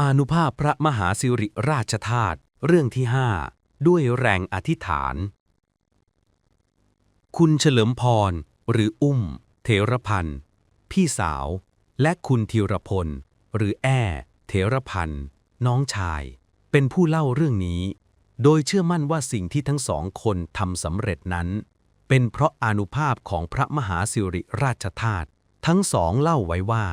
อนุภาพพระมหาสิริราชธาตุเรื่องที่ห้าด้วยแรงอธิษฐาน คุณเฉลิมพร หรืออุ้ม เถรพันธ์พี่สาว และคุณธีรพล หรือแอ้เถรพันธ์น้องชาย เป็นผู้เล่าเรื่องนี้ โดยเชื่อมั่นว่าสิ่งที่ทั้งสองคนทำสำเร็จนั้น เป็นเพราะอานุภาพของพระมหาสิริราชธาตุทั้งสองเล่าไว้ว่า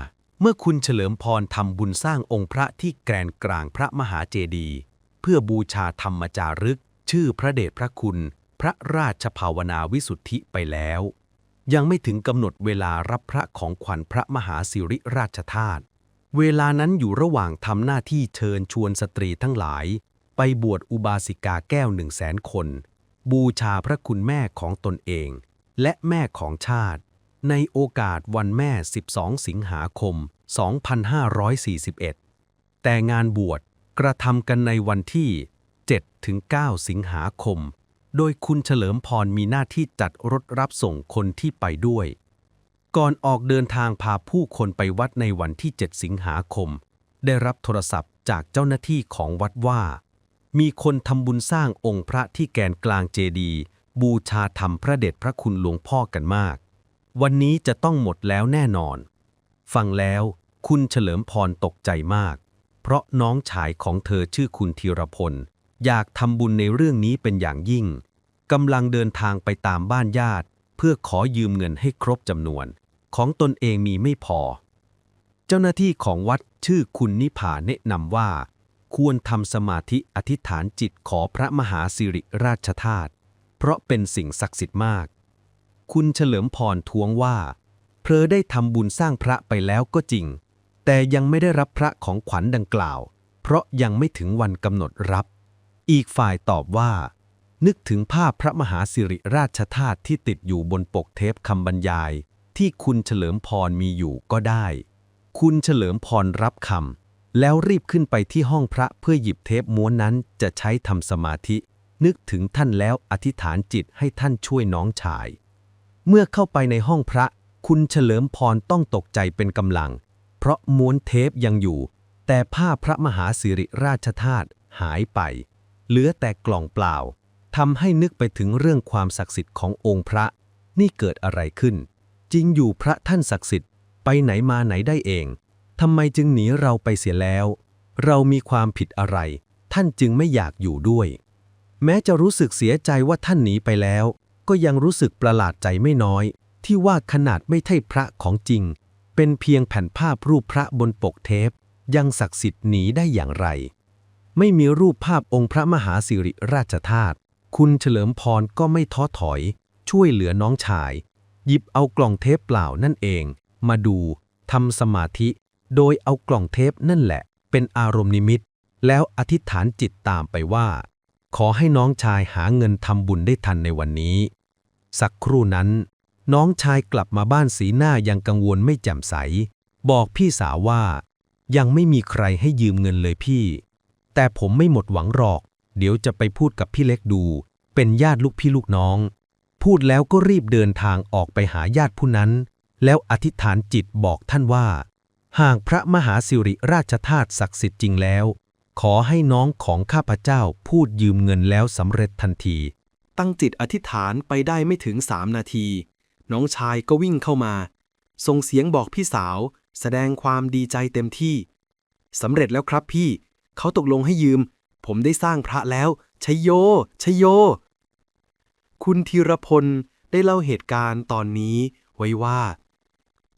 เมื่อคุณเฉลิมพรทำบุญสร้างองค์พระที่แกรนกลางพระมหาเจดีย์เพื่อบูชาธรรมจารึก ชื่อพระเดชพระคุณ พระราชภาวนาวิสุทธิไปแล้ว ยังไม่ถึงกำหนดเวลารับพระของขวัญพระมหาสิริราชธาตุเวลานั้นอยู่ระหว่างทำหน้าที่เชิญชวนสตรีทั้งหลาย ไปบวชอุบาสิกาแก้วหนึ่งแสนคน บูชาพระคุณแม่ของตนเอง และแม่ของชาติ ในโอกาสวันแม่ 12 สิงหาคม 2541 แต่งานบวชกระทำกันในวันที่ 7-9 สิงหาคม โดยคุณเฉลิมพรมีหน้าที่จัดรถรับส่งคนที่ไปด้วย ก่อนออกเดินทางพาผู้คนไปวัดในวันที่ 7 สิงหาคม ได้รับโทรศัพท์จากเจ้าหน้าที่ของวัดว่า มีคนทำบุญสร้างองค์พระที่แกนกลางเจดี บูชาธรรมพระเดชพระคุณหลวงพ่อกันมาก วันนี้จะต้องหมดแล้วแน่นอน ฟังแล้วคุณเฉลิมพรตกใจมาก เพราะน้องชายของเธอชื่อคุณธีรพล อยากทำบุญในเรื่องนี้เป็นอย่างยิ่งกำลังเดินทางไปตามบ้านญาติ เพื่อขอยืมเงินให้ครบจำนวน ของตนเองมีไม่พอ เจ้าหน้าที่ของวัดชื่อคุณนิพาแนะนำว่า ควรทำสมาธิอธิษฐานจิตขอพระมหาสิริราชธาตุเพราะเป็นสิ่งศักดิ์สิทธิ์มาก คุณเฉลิมพรทวงว่า เพลอได้ทำบุญสร้างพระไปแล้วก็จริง แต่ยังไม่ได้รับพระของขวัญดังกล่าว เพราะยังไม่ถึงวันกำหนดรับ อีกฝ่ายตอบว่า นึกถึงภาพพระมหาสิริราชธาตุที่ติดอยู่บนปกเทปคำบรรยาย ที่คุณเฉลิมพรมีอยู่ก็ได้ คุณเฉลิมพรรับคำแล้วรีบขึ้นไปที่ห้องพระเพื่อหยิบเทปม้วนนั้นจะใช้ทำสมาธินึกถึงท่านแล้วอธิษฐานจิตให้ท่านช่วยน้องชาย เมื่อเข้าไปในห้องพระ คุณเฉลิมพรต้องตกใจเป็นกำลัง เพราะม้วนเทปยังอยู่ แต่ภาพระมหาสิริราชธาตุหายไป เหลือแต่กล่องเปล่าทำให้นึกไปถึงเรื่องความศักดิ์สิทธิ์ขององค์พระ นี่เกิดอะไรขึ้น จริงอยู่พระท่านศักดิ์สิทธิ์ไปไหนมาไหนได้เองทำไมจึงหนีเราไปเสียแล้ว เรามีความผิดอะไร ท่านจึงไม่อยากอยู่ด้วย แม้จะรู้สึกเสียใจว่าท่านหนีไปแล้ว ก็ยังรู้สึกประหลาดใจไม่น้อย ที่ว่าขนาดไม่ใช่พระของจริง เป็นเพียงแผ่นภาพรูปพระบนปกเทป ยังศักดิ์สิทธิ์หนีได้อย่างไร ไม่มีรูปภาพองค์พระมหาสิริราชธาตุคุณเฉลิมพรก็ไม่ท้อถอย ช่วยเหลือน้องชาย หยิบเอากล่องเทปเปล่านั่นเอง มาดูทำสมาธิ โดยเอากล่องเทปนั่นแหละ เป็นอารมณ์นิมิต แล้วอธิษฐานจิตตามไปว่า ขอให้น้องชายหาเงินทำบุญได้ทันในวันนี้ สักครู่นั้น น้องชายกลับมาบ้านสีหน้ายังกังวลไม่แจ่มใส บอกพี่สาวว่า ยังไม่มีใครให้ยืมเงินเลยพี่ แต่ผมไม่หมดหวังหรอก เดี๋ยวจะไปพูดกับพี่เล็กดู เป็นญาติลูกพี่ลูกน้อง พูดแล้วก็รีบเดินทางออกไปหาญาติผู้นั้น แล้วอธิษฐานจิตบอกท่านว่า หากพระมหาสิริราชธาตุศักดิ์สิทธิ์จริงแล้ว ขอให้น้องของข้าพเจ้าพูดยืมเงินแล้วสำเร็จทันที ตั้งจิตอธิษฐานไปได้ไม่ถึงสามนาที น้องชายก็วิ่งเข้ามา ส่งเสียงบอกพี่สาว แสดงความดีใจเต็มที่สำเร็จแล้วครับพี่ เขาตกลงให้ยืม ผมได้สร้างพระแล้วชัยโยชัยโย คุณธีรพลได้เล่าเหตุการณ์ตอนนี้ไว้ว่า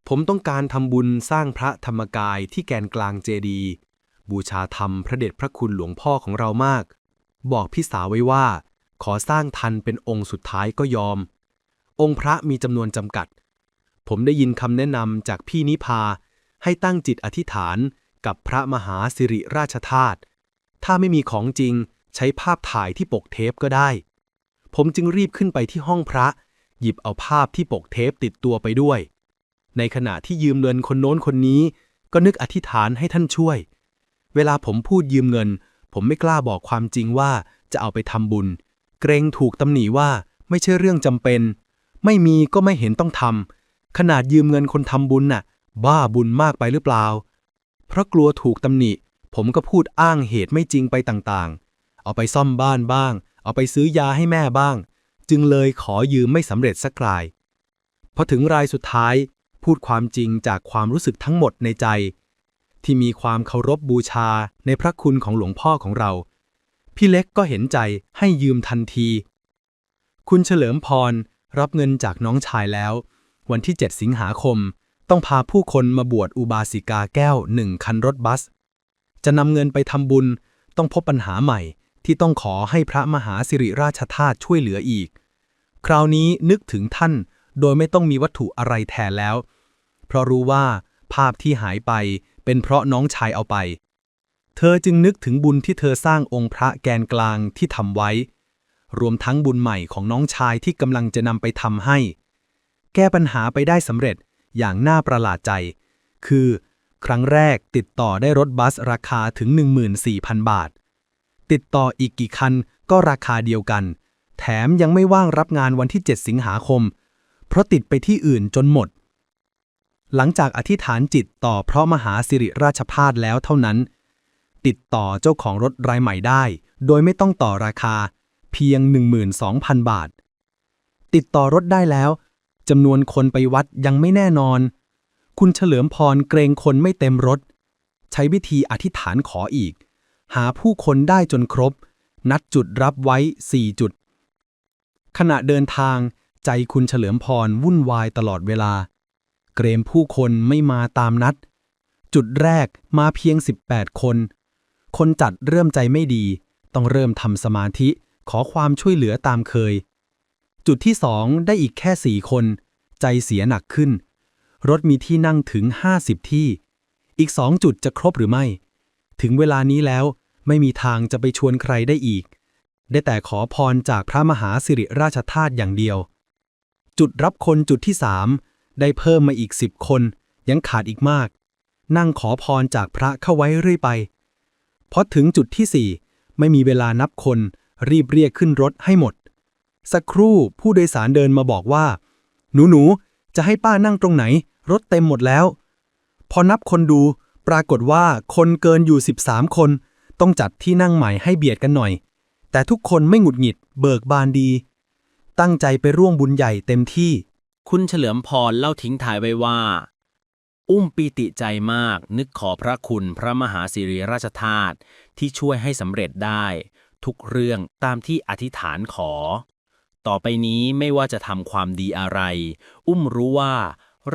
ผมต้องการทำบุญสร้างพระธรรมกายที่แกนกลางเจดีย์ บูชาธรรมพระเดชพระคุณหลวงพ่อของเรามาก บอกพี่สาวไว้ว่า ขอสร้างทันเป็นองค์สุดท้ายก็ยอม องค์พระมีจำนวนจำกัด ผมได้ยินคำแนะนำจากพี่นิพาให้ตั้งจิตอธิษฐานกับพระมหาสิริราชธาตุถ้าไม่มีของจริงใช้ภาพถ่ายที่ปกเทปก็ได้ ผมจึงรีบขึ้นไปที่ห้องพระ หยิบเอาภาพที่ปกเทปติดตัวไปด้วย ในขณะที่ยืมเงินคนโน้นคนนี้ ก็นึกอธิษฐานให้ท่านช่วย เวลาผมพูดยืมเงิน ผมไม่กล้าบอกความจริงว่าจะเอาไปทำบุญ เกรงถูกตำหนิว่าไม่ใช่เรื่องจำเป็น ไม่มีก็ไม่เห็นต้องทำขนาดยืมเงินคนทำบุญน่ะ บ้าบุญมากไปหรือเปล่า เพราะกลัวถูกตำหนิ ผมก็พูดอ้างเหตุไม่จริงไปต่างๆ เอาไปซ่อมบ้านบ้าง เอาไปซื้อยาให้แม่บ้าง จึงเลยขอยืมไม่สำเร็จสักรายพอถึงรายสุดท้าย พูดความจริงจากความรู้สึกทั้งหมดในใจ ที่มีความเคารพบูชาในพระคุณของหลวงพ่อของเรา พี่เล็กก็เห็นใจให้ยืมทันที คุณเฉลิมพรรับเงินจากน้องชายแล้ว วันที่ 7 สิงหาคม ต้องพาผู้คนมาบวชอุบาสิกาแก้วหนึ่งคันรถบัส จะนำเงินไปทำบุญต้องพบปัญหาใหม่ที่ต้องขอให้พระมหาสิริราชธาตุช่วยเหลืออีก คราวนี้นึกถึงท่านโดยไม่ต้องมีวัตถุอะไรแทนแล้ว เพราะรู้ว่าภาพที่หายไป เป็นเพราะน้องชายเอาไป เธอจึงนึกถึงบุญที่เธอสร้างองค์พระแกนกลางที่ทำไว้ รวมทั้งบุญใหม่ของน้องชายที่กำลังจะนำไปทำให้ แก้ปัญหาไปได้สำเร็จอย่างน่าประหลาดใจ คือ ครั้งแรกติดต่อได้รถบัสราคาถึง 14,000 บาท ติดต่ออีกกี่คันก็ราคาเดียวกัน แถมยังไม่ว่างรับงานวันที่ 7 สิงหาคม เพราะติดไปที่อื่นจนหมด หลังจากอธิษฐานจิตต่อพระมหาสิริราชพาสแล้วเท่านั้น ติดต่อเจ้าของรถรายใหม่ได้ โดยไม่ต้องต่อราคาเพียง 12,000 บาท ติดต่อรถได้แล้วจำนวนคนไปวัดยังไม่แน่นอน คุณเฉลิมพรเกรงคนไม่เต็มรถ ใช้วิธีอธิษฐานขออีก หาผู้คนได้จนครบ นัดจุดรับไว้ 4 จุด ขณะเดินทางใจคุณเฉลิมพรวุ่นวายตลอดเวลา เกรงผู้คนไม่มาตามนัด จุดแรกมาเพียง 18 คน คนจัดเริ่มใจไม่ดี ต้องเริ่มทำสมาธิขอความช่วยเหลือตามเคย จุดที่สองได้อีกแค่สี่คน ใจเสียหนักขึ้น รถมีที่นั่งถึง 50 ที่ อีกสองจุดจะครบหรือไม่ ถึงเวลานี้แล้วไม่มีทางจะไปชวนใครได้อีก ได้แต่ขอพรจากพระมหาสิริราชธาตุอย่างเดียว จุดรับคนจุดที่สาม ได้เพิ่มมาอีกสิบคน ยังขาดอีกมาก นั่งขอพรจากพระเข้าไว้เรื่อยไปพอถึงจุดที่สี่ไม่มีเวลานับคน รีบเรียกขึ้นรถให้หมด สักครู่ผู้โดยสารเดินมาบอกว่า หนูหนูๆจะให้ป้านั่งตรงไหน รถเต็มหมดแล้ว พอนับคนดู ปรากฏว่าคนเกินอยู่ 13 คน ต้องจัดที่นั่งใหม่ให้เบียดกันหน่อย แต่ทุกคนไม่หงุดหงิด เบิกบานดี ตั้งใจไปร่วมบุญใหญ่เต็มที่ คุณเฉลิมพรเล่าทิ้งท้ายไว้ว่า อุ้มปีติใจมากนึกขอพระคุณพระมหาสิริราชธาตุที่ช่วยให้สำเร็จได้ ทุกเรื่องตามที่อธิษฐานขอ ต่อไปนี้ไม่ว่าจะทำความดีอะไร อุ้มรู้ว่า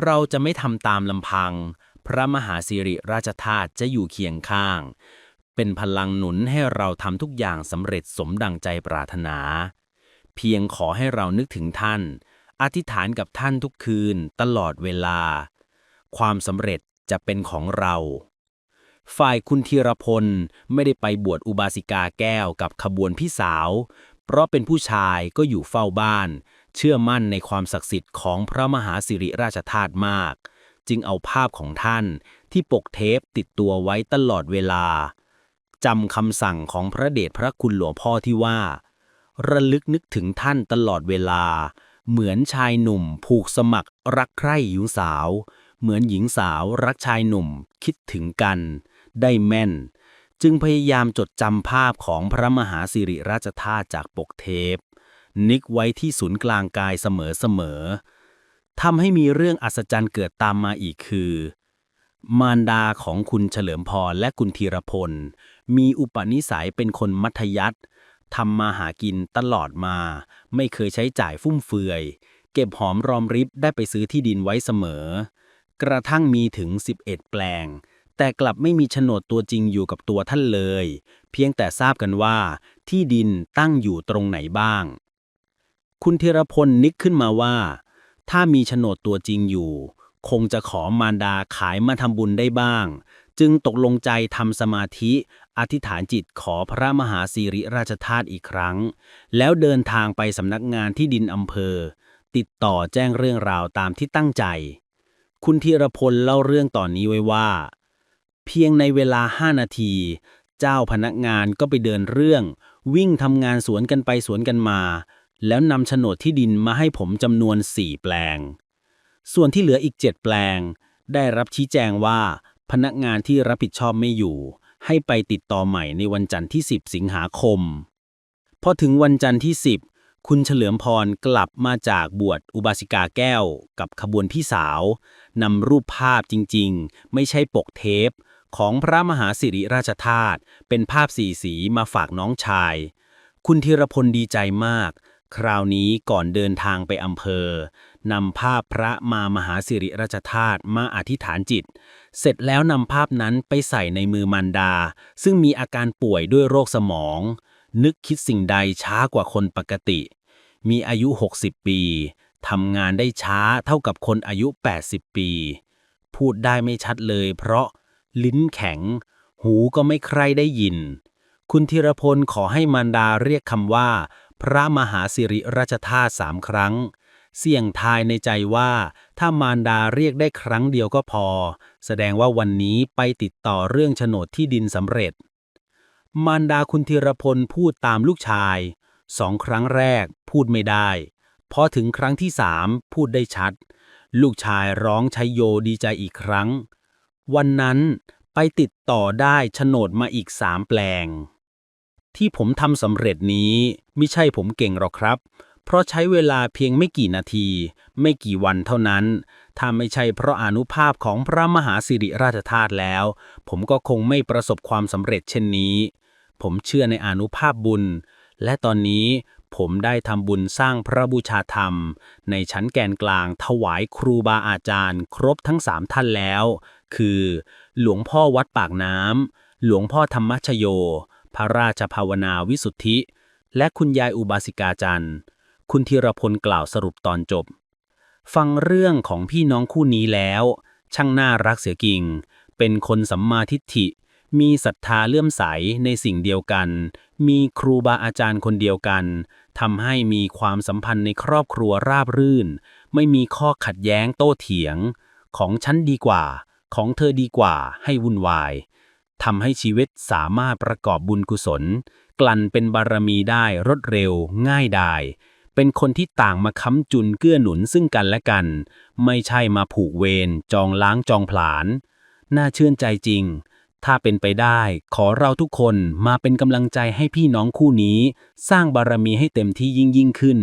เราจะไม่ทำตามลำพัง พระมหาสิริราชธาตุจะอยู่เคียงข้าง เป็นพลังหนุนให้เราทำทุกอย่างสำเร็จสมดังใจปรารถนา เพียงขอให้เรานึกถึงท่าน อธิษฐานกับท่านทุกคืนตลอดเวลา ความสำเร็จจะเป็นของเรา ฝ่ายคุณธีรพลไม่ได้ไปบวชอุบาสิกาแก้วกับขบวนพี่สาว เพราะเป็นผู้ชายก็อยู่เฝ้าบ้าน เชื่อมั่นในความศักดิ์สิทธิ์ของพระมหาสิริราชธาตุมาก จึงเอาภาพของท่านที่ปกเทปติดตัวไว้ตลอดเวลาจำคำสั่งของพระเดชพระคุณหลวงพ่อที่ว่า ระลึกนึกถึงท่านตลอดเวลา เหมือนชายหนุ่มผูกสมัครรักใคร่หญิงสาว เหมือนหญิงสาวรักชายหนุ่มคิดถึงกัน ได้แม่น จึงพยายามจดจำภาพของพระมหาสิริราชธาตุจากปกเทป นิกไว้ที่ศูนย์กลางกายเสมอๆทำให้มีเรื่องอัศจรรย์เกิดตามมาอีกคือ มารดาของคุณเฉลิมพรและคุณธีรพล มีอุปนิสัยเป็นคนมัธยัติ ทำมาหากินตลอดมา ไม่เคยใช้จ่ายฟุ่มเฟือย เก็บหอมรอมริบได้ไปซื้อที่ดินไว้เสมอ กระทั่งมีถึง 11 แปลง แต่กลับไม่มีโฉนดตัวจริงอยู่กับตัวท่านเลย เพียงแต่ทราบกันว่า ที่ดินตั้งอยู่ตรงไหนบ้าง คุณธีรพลนึกขึ้นมาว่า ถ้ามีโฉนดตัวจริงอยู่ คงจะขอมารดาขายมาทำบุญได้บ้างจึงตกลงใจทำสมาธิ อธิษฐานจิตขอพระมหาสิริราชธาตุอีกครั้ง แล้วเดินทางไปสำนักงานที่ดินอำเภอ ติดต่อแจ้งเรื่องราวตามที่ตั้งใจ คุณธีรพลเล่าเรื่องตอนนี้ไว้ว่า เพียงในเวลา5นาที เจ้าพนักงานก็ไปเดินเรื่อง วิ่งทำงานสวนกันไปสวนกันมา แล้วนำโฉนดที่ดินมาให้ผมจำนวน4แปลง ส่วนที่เหลืออีก7แปลง ได้รับชี้แจงว่าพนักงานที่รับผิดชอบไม่อยู่ ให้ไปติดต่อใหม่ในวันจันทร์ที่ 10 สิงหาคม พอถึงวันจันทร์ที่ 10 คุณเฉลิมพรกลับมาจากบวชอุบาสิกาแก้ว กับขบวนพี่สาวนำรูปภาพจริงๆ ไม่ใช่ปกเทป ของพระมหาสิริราชธาตุเป็นภาพสีสีมาฝากน้องชาย คุณธีรพลดีใจมาก คราวนี้ก่อนเดินทางไปอำเภอ นำภาพพระมามหาสิริราชธาตุมาอธิษฐานจิต เสร็จแล้วนำภาพนั้นไปใส่ในมือมันดา ซึ่งมีอาการป่วยด้วยโรคสมอง นึกคิดสิ่งใดช้ากว่าคนปกติ มีอายุ 60 ปีทำงานได้ช้าเท่ากับคนอายุ 80 ปี พูดได้ไม่ชัดเลย เพราะลิ้นแข็ง หูก็ไม่ใครได้ยิน คุณธีรพลขอให้มารดาเรียกคำว่า พระมหาสิริราชธาตุสามครั้ง เสี่ยงทายในใจว่า ถ้ามารดาเรียกได้ครั้งเดียวก็พอ แสดงว่าวันนี้ไปติดต่อเรื่องโฉนดที่ดินสำเร็จ มารดาคุณธีรพลพูดตามลูกชาย สองครั้งแรกพูดไม่ได้พอถึงครั้งที่สามพูดได้ชัด ลูกชายร้องชัยโยดีใจอีกครั้ง วันนั้นไปติดต่อได้โฉนดมาอีกสามแปลง ที่ผมทำสำเร็จนี้ไม่ใช่ผมเก่งหรอกครับ เพราะใช้เวลาเพียงไม่กี่นาที ไม่กี่วันเท่านั้น ถ้าไม่ใช่เพราะอนุภาพของพระมหาสิริราชธาตุแล้ว ผมก็คงไม่ประสบความสำเร็จเช่นนี้ ผมเชื่อในอนุภาพบุญ และตอนนี้ผมได้ทำบุญสร้างพระบูชาธรรม ในชั้นแกนกลางถวายครูบาอาจารย์ ครบทั้งสามท่านแล้ว คือ หลวงพ่อวัดปากน้ำหลวงพ่อธรรมชโย พระราชภาวนาวิสุทธิ และคุณยายอุบาสิกาจันทร์ คุณธีรพลกล่าวสรุปตอนจบ ฟังเรื่องของพี่น้องคู่นี้แล้ว ช่างน่ารักเสียกิ่ง เป็นคนสัมมาทิฏฐิ มีศรัทธาเลื่อมใสในสิ่งเดียวกัน มีครูบาอาจารย์คนเดียวกันทำให้มีความสัมพันธ์ในครอบครัวราบรื่น ไม่มีข้อขัดแย้งโต้เถียง ของฉันดีกว่า ของเธอดีกว่าให้วุ่นวายทำให้ชีวิตสามารถประกอบบุญกุศล กลั่นเป็นบารมีได้รวดเร็วง่ายดาย เป็นคนที่ต่างมาค้ำจุนเกื้อหนุนซึ่งกันและกัน ไม่ใช่มาผูกเวรจองล้างจองผลาญน่าเชื่นใจจริง ถ้าเป็นไปได้ ขอเราทุกคนมาเป็นกำลังใจให้พี่น้องคู่นี้ สร้างบารมีให้เต็มที่ยิ่งยิ่งขึ้น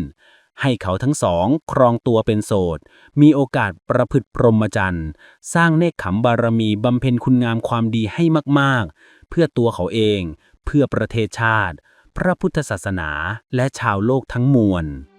ให้เขาทั้งสอง ครองตัวเป็นโสด มีโอกาสประพฤติพรหมจรรย์ สร้างเนคขมบารมีบำเพ็ญคุณงามความดีให้มาก ๆ เพื่อตัวเขาเอง เพื่อประเทศชาติ พระพุทธศาสนาและชาวโลกทั้งมวล